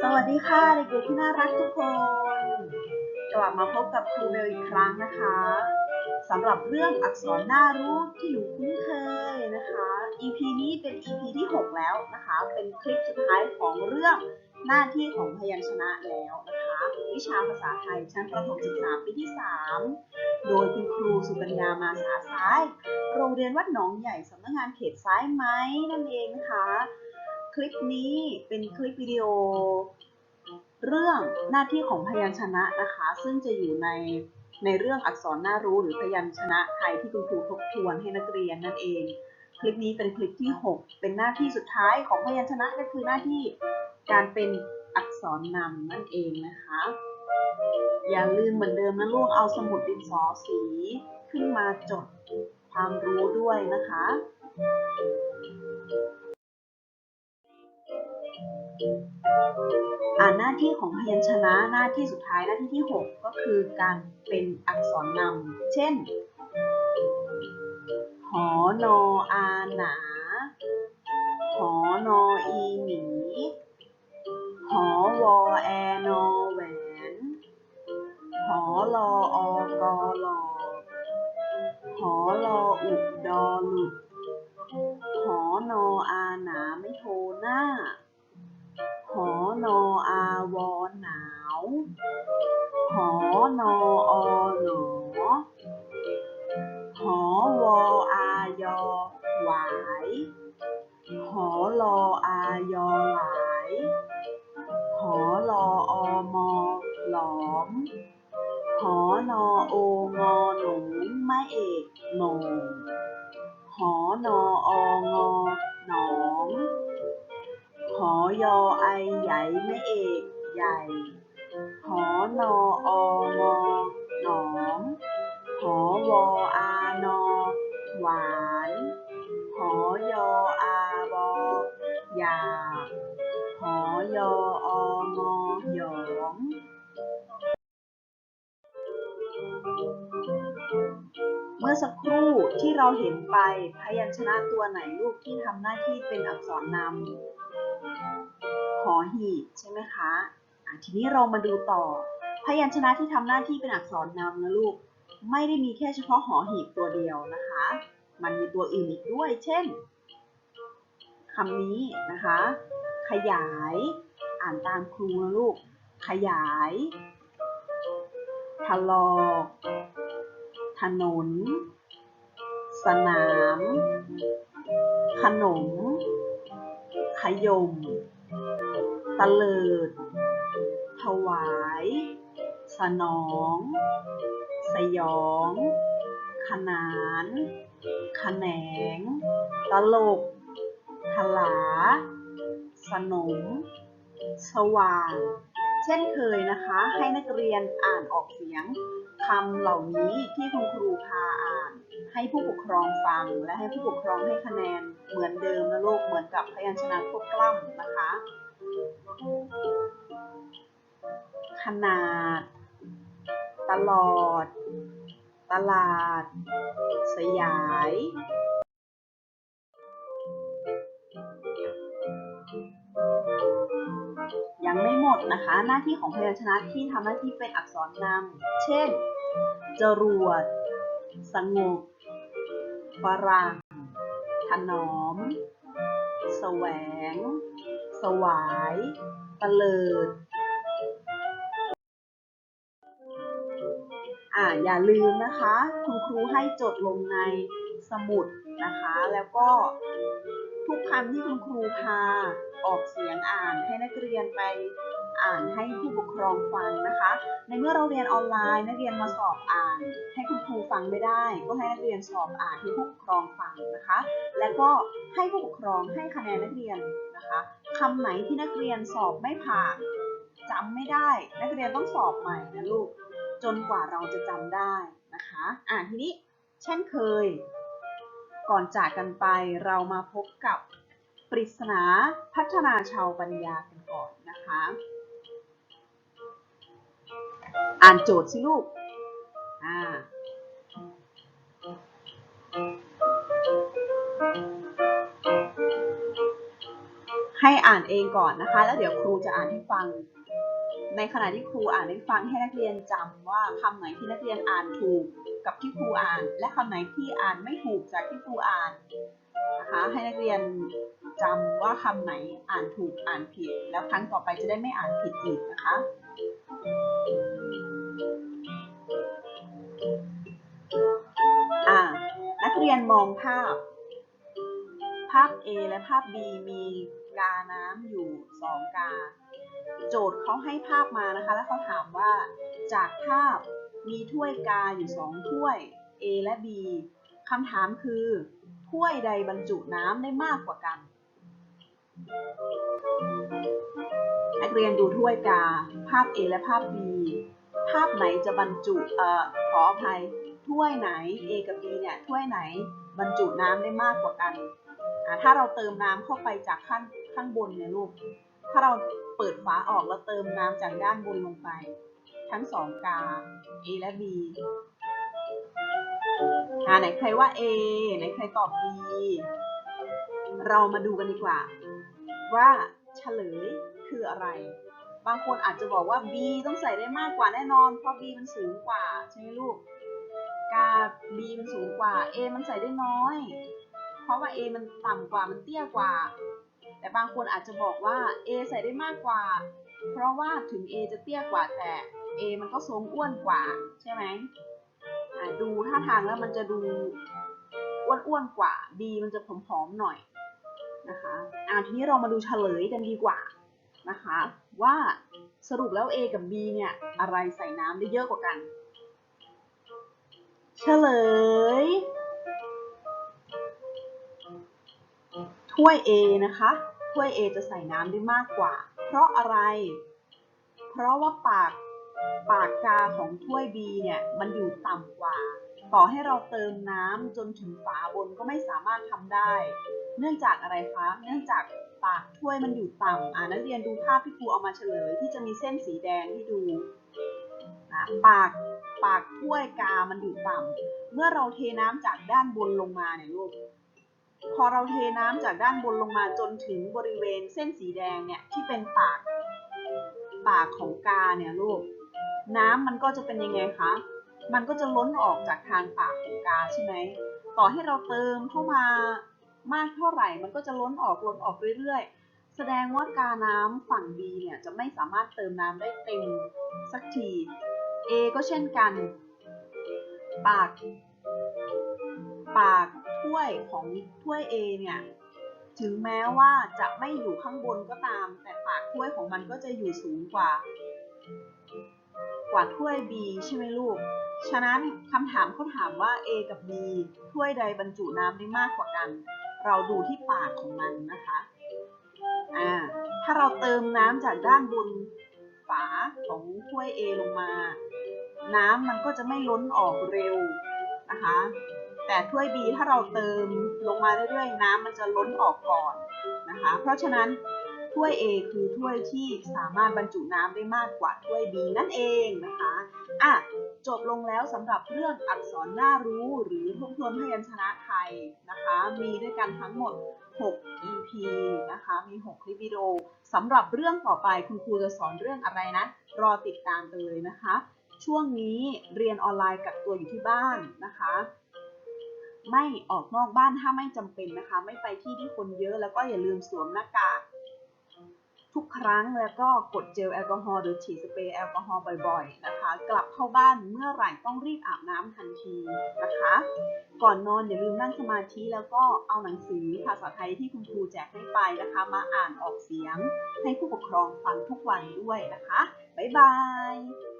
สวัสดีค่ะเด็กๆที่น่ารักทุกคน กลับมาพบกับครูเบลอีกครั้งนะคะสำหรับเรื่องอักษรน่ารู้ที่หนูคุ้นเคยนะคะ EP นี้เป็น EP ที่ 6 แล้วนะคะ เป็นคลิปสุดท้ายของเรื่องหน้าที่ของพยัญชนะแล้วนะคะ วิชาภาษาไทยชั้นประถมศึกษาปีที่ 3 โดยคุณครูสุกัญญามาสาซ้าย โรงเรียนวัดหนองใหญ่สำนักงานเขตซ้ายไหมนั่นเองนะคะ คลิปนี้เป็นคลิปวิดีโอ เรื่องหน้าที่ของพยัญชนะนะคะ ซึ่งจะอยู่ในในเรื่องอักษรน่ารู้หรือพยัญชนะไทยที่คุณครูทบทวนให้นักเรียนนั่นเอง คลิปนี้เป็นคลิปที่ 6 เป็นหน้าที่สุดท้ายของพยัญชนะก็คือหน้าที่การเป็นอักษรนำนั่นเองนะคะ อย่าลืมเหมือนเดิมนะลูกเอาสมุดดินสอสีขึ้นมาจดความรู้ด้วยนะคะ หน้าที่ของพยัญชนะหน้าที่สุดท้ายหน้าที่ที่ 6 ก็คือการเป็นอักษรนำเช่น หอนออาหนา หอนออีหมีหอวอแอนอแหวนหอลออกอลอหอลออุดดอหลุดหอนออาหนาไม่โทหน้า หอนออาวอหนาวหอนออ ยอไอใหญ่ไม่เอกใหญ่ หอนอองอหนอมหอวออานอหวานหอยออาวอยาหอยอองอหยองเมื่อสักครู่ที่เราเห็นไปพยัญชนะตัวไหนลูกที่ทำหน้าที่เป็นอักษรนำ หอหีบใช่ไหมคะะทีนี้เรามาดูต่อ พยัญชนะที่ทำหน้าที่เป็นอักษรนำนะลูก ไม่ได้มีแค่เฉพาะหอหีบตัวเดียวนะคะ มันมีตัวอื่นอีกด้วย เช่นคำนี้นะคะ ขยาย อ่านตามครูนะลูก ขยายทะลอกถนน สนาม ขนม ขยม ตะเลิด ถวาย สนอง สยอง ขนานขแขนง ตลกทลา สนม สว่าง เช่นเคยนะคะ ให้นักเรียนอ่านออกเสียงคำเหล่านี้ที่คุณครูพาอ่าน ให้ผู้ปกครองฟัง และให้ผู้ปกครองให้คะแนนเหมือนเดิมนะลูกเหมือนกับพยัญชนะควบกล้ำนะคะ ขนาด ตลอด ตลาด สยาย ยังไม่หมดนะคะ หน้าที่ของพยัญชนะที่ทำหน้าที่เป็นอักษรนำ เช่น จรวด สงบฝรั่งถนอม แสวง สวายตะเลิด อ่าอย่าลืมนะคะ คุณครูให้จดลงในสมุดนะคะ แล้วก็ทุกคำที่คุณครูพาออกเสียงอ่านให้นักเรียนไป อ่านให้ผู้ปกครองฟังนะคะ ในเมื่อเราเรียนออนไลน์นักเรียนมาสอบอ่าน ให้คุณครูฟังไม่ได้ ก็ให้นักเรียนสอบอ่านให้ผู้ปกครองฟังนะคะ และก็ให้ผู้ปกครองให้คะแนนนักเรียนนะคะคำไหนที่นักเรียนสอบไม่ผ่านจำไม่ได้ นักเรียนต้องสอบใหม่นะลูกจนกว่าเราจะจำได้นะคะอ่าทีนี้เช่นเคย ก่อนจากกันไปเรามาพบกับปริศนาพัฒนาชาวปัญญากันก่อนนะคะ อ่านโจทย์สิลูก อ่า ให้อ่านเองก่อนนะคะ แล้วเดี๋ยวครูจะอ่านให้ฟัง ในขณะที่ครูอ่านให้ฟังให้นักเรียนจำว่าคำไหนที่นักเรียนอ่านถูกกับที่ครูอ่าน และคำไหนที่อ่านไม่ถูกจากที่ครูอ่านนะคะ ให้นักเรียนจำว่าคำไหนอ่านถูกอ่านผิด แล้วครั้งต่อไปจะได้ไม่อ่านผิดอีกนะคะ เรียนมองภาพ ภาพ A และภาพ B มีกาน้ำอยู่ 2 กา โจทย์เขาให้ภาพมานะคะ แล้วเขาถามว่า จากภาพมีถ้วยกาอยู่ 2 ถ้วย A และ B คำถามคือ ถ้วยใดบรรจุน้ำได้มากกว่ากันนักเรียนดูถ้วยกา ภาพ A และภาพ B ภาพไหนจะบรรจุเอ่อขออภัย ถ้วยไหน A กับ B เนี่ยถ้วยไหนบรรจุน้ำได้มากกว่ากันอ่าถ้าเราเติมน้ำเข้าไปจากข้างข้างบนเนี่ยลูก ถ้าเราเปิดฝาออกแล้วเติมน้ำจากด้านบนลงไป ทั้งสองกา A และ B อ่าไหนใครว่า A ไหนใครตอบ B เรามาดูกันดีกว่า ว่าเฉลยคืออะไร บางคนอาจจะบอกว่า B ต้องใส่ได้มากกว่าแน่นอน เพราะ B มันสูงกว่าใช่ไหมลูก กา B มันสูงกว่า A มันใส่ได้น้อย เพราะว่า A มันต่ำกว่า มันเตี้ยกว่า แต่บางคนอาจจะบอกว่า A ใส่ได้มากกว่า เพราะว่าถึง A จะเตี้ยกว่าแต่ A มันก็ทรงอ้วนกว่า ใช่ไหมดูท่าทางแล้วมันจะดูอ้วนๆกว่า B มันจะผอมๆหน่อยนะคะอ่าทีนี้เรามาดูเฉลยกันดีกว่านะคะ ว่าสรุปแล้ว A กับ B เนี่ยอะไรใส่น้ำได้เยอะกว่ากัน เฉลย ถ้วย A นะคะ ถ้วย A จะใส่น้ำได้มากกว่า เพราะอะไร เพราะว่าปากปากกาของถ้วย B เนี่ยมันอยู่ต่ำกว่า ต่อให้เราเติมน้ำจนถึงฝาบนก็ไม่สามารถทำได้ เนื่องจากอะไรคะ เนื่องจากปากถ้วยมันอยู่ต่ำอ่านักเรียนดูภาพที่ครูเอามาเฉลย ที่จะมีเส้นสีแดงให้ดู นะปากปากถ้วยกา มันอยู่ต่ำเมื่อเราเทน้ำจากด้านบนลงมาเนี่ยลูก พอเราเทน้ำจากด้านบนลงมาจนถึงบริเวณเส้นสีแดงเนี่ยที่เป็นปาก ปากของกาเนี่ยลูก น้ำมันก็จะเป็นยังไงคะ มันก็จะล้นออกจากทางปากของกาใช่ไหม ต่อให้เราเติมเข้ามามากเท่าไหร่ มันก็จะล้นออกล้นออกเรื่อยๆ แสดงว่ากาน้ำฝั่ง B เนี่ยจะไม่สามารถเติมน้ำได้เต็มสักที A ก็เช่นกัน ปาก ปากถ้วยของถ้วย A เนี่ย ถึงแม้ว่าจะไม่อยู่ข้างบนก็ตาม แต่ปากถ้วยของมันก็จะอยู่สูงกว่า กว่าถ้วย B ใช่ไหมลูก ฉะนั้นคำถามเขาถามว่า A กับ B ถ้วยใดบรรจุน้ำได้มากกว่ากัน เราดูที่ปากของมันนะคะอ่าถ้าเราเติมน้ำจากด้านบนฝาของถ้วย A ลงมา น้ำมันก็จะไม่ล้นออกเร็วนะคะ แต่ถ้วย B ถ้าเราเติมลงมาเรื่อยๆ น้ำมันจะล้นออกก่อนนะคะ เพราะฉะนั้นถ้วย A คือถ้วยที่สามารถบรรจุน้ำได้มากกว่าถ้วย B นั่นเองนะคะอะจบลงแล้วสำหรับเรื่องอักษรน่ารู้หรือทบทวนพยัญชนะไทยนะคะ มีด้วยกันทั้งหมด 6 EP นะคะ มี 6 คลิปวิดีโอสำหรับเรื่องต่อไปคุณครูจะสอนเรื่องอะไรนะ รอติดตามกันเลยนะคะ ช่วงนี้เรียนออนไลน์กักตัวอยู่ที่บ้านนะคะ ไม่ออกนอกบ้านถ้าไม่จำเป็นนะคะ ไม่ไปที่ที่คนเยอะแล้วก็อย่าลืมสวมหน้ากากทุกครั้งแล้วก็กดเจลแอลกอฮอล์หรือฉีดสเปรย์แอลกอฮอล์บ่อยๆนะคะ กลับเข้าบ้านเมื่อไหร่ต้องรีบอาบน้ำทันทีนะคะ ก่อนนอนอย่าลืมนั่งสมาธิแล้วก็เอาหนังสือภาษาไทยที่คุณครูแจกให้ไปนะคะ มาอ่านออกเสียงให้ผู้ปกครองฟังทุกวันด้วยนะคะ บ๊ายบาย